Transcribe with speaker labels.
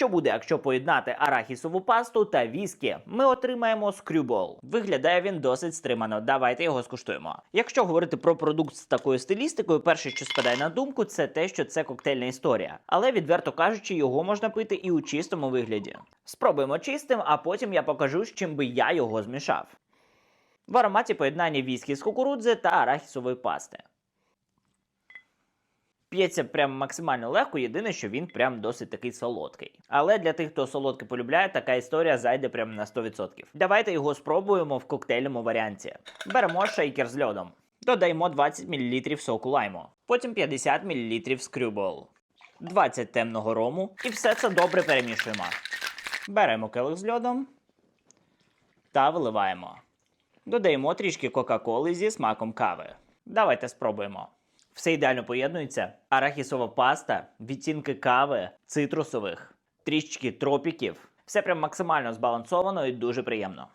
Speaker 1: Що буде, якщо поєднати арахісову пасту та віскі? Ми отримаємо скрюбол. Виглядає він досить стримано. Давайте його скуштуємо. Якщо говорити про продукт з такою стилістикою, перше, що спадає на думку, це те, що це коктейльна історія. Але відверто кажучи, його можна пити і у чистому вигляді. Спробуємо чистим, а потім я покажу, з чим би я його змішав. В ароматі поєднання віскі з кукурудзи та арахісової пасти. П'ється прям максимально легко, єдине, що він прям досить такий солодкий. Але для тих, хто солодке полюбляє, така історія зайде прям на 100%. Давайте його спробуємо в коктейльному варіанті. Беремо шейкер з льодом. Додаємо 20 мл соку лайму, потім 50 мл скрюбол, 20 темного рому і все це добре перемішуємо. Беремо келих з льодом та виливаємо. Додаємо трішки Кока-Коли зі смаком кави. Давайте спробуємо. Все ідеально поєднується. Арахісова паста, відтінки кави, цитрусових, трішечки тропіків. Все прям максимально збалансовано і дуже приємно.